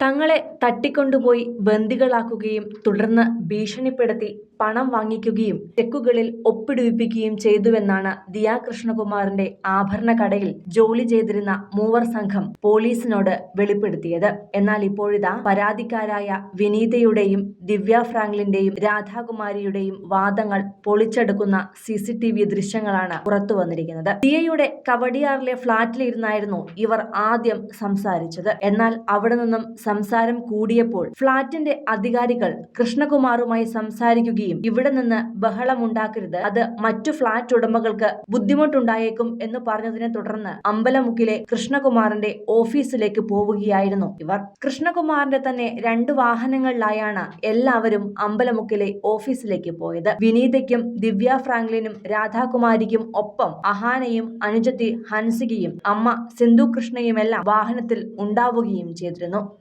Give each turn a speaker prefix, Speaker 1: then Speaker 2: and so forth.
Speaker 1: തങ്ങളെ തട്ടിക്കൊണ്ടുപോയി ബന്ദികളാക്കുകയും തുടർന്ന് ഭീഷണിപ്പെടുത്തി പണം വാങ്ങിക്കുകയും ചെക്കുകളിൽ ഒപ്പിടുവിപ്പിക്കുകയും ചെയ്തുവെന്നാണ് ദിയാ കൃഷ്ണകുമാറിന്റെ ആഭരണ കടയിൽ ജോലി ചെയ്തിരുന്ന മൂവർ സംഘം പോലീസിനോട് വെളിപ്പെടുത്തിയത്. എന്നാൽ ഇപ്പോഴിതാ പരാതിക്കാരായ വിനീതയുടെയും ദിവ്യ ഫ്രാങ്ക്ലിന്റെയും രാധാകുമാരിയുടെയും വാദങ്ങൾ പൊളിച്ചെടുക്കുന്ന സി സി ടി വി ദൃശ്യങ്ങളാണ് പുറത്തു വന്നിരിക്കുന്നത്. ദിയയുടെ കവടിയാറിലെ ഫ്ളാറ്റിലിരുന്നായിരുന്നു ഇവർ ആദ്യം സംസാരിച്ചത്. എന്നാൽ അവിടെ നിന്നും സംസാരം കൂടിയപ്പോൾ ഫ്ളാറ്റിന്റെ അധികാരികൾ കൃഷ്ണകുമാറുമായി സംസാരിക്കുകയും ഇവിടെ നിന്ന് ബഹളമുണ്ടാക്കരുത്. അത് മറ്റു ഫ്ളാറ്റ് ഉടമകൾക്ക് ബുദ്ധിമുട്ടുണ്ടായേക്കും എന്ന് പറഞ്ഞതിനെ തുടർന്ന് അമ്പലമുക്കിലെ കൃഷ്ണകുമാറിന്റെ ഓഫീസിലേക്ക് പോവുകയായിരുന്നു ഇവർ. കൃഷ്ണകുമാറിന്റെ തന്നെ രണ്ട് വാഹനങ്ങളിലായാണ് എല്ലാവരും അമ്പലമുക്കിലെ ഓഫീസിലേക്ക് പോയത്. വിനീതയ്ക്കും ദിവ്യ ഫ്രാങ്ക്ലിനും രാധാകുമാരിക്കും ഒപ്പം അഹാനയും അനുജത്തി ഹൻസികയും അമ്മ സിന്ധു കൃഷ്ണയുമെല്ലാം വാഹനത്തിൽ ഉണ്ടാവുകയും ചെയ്തിരുന്നു.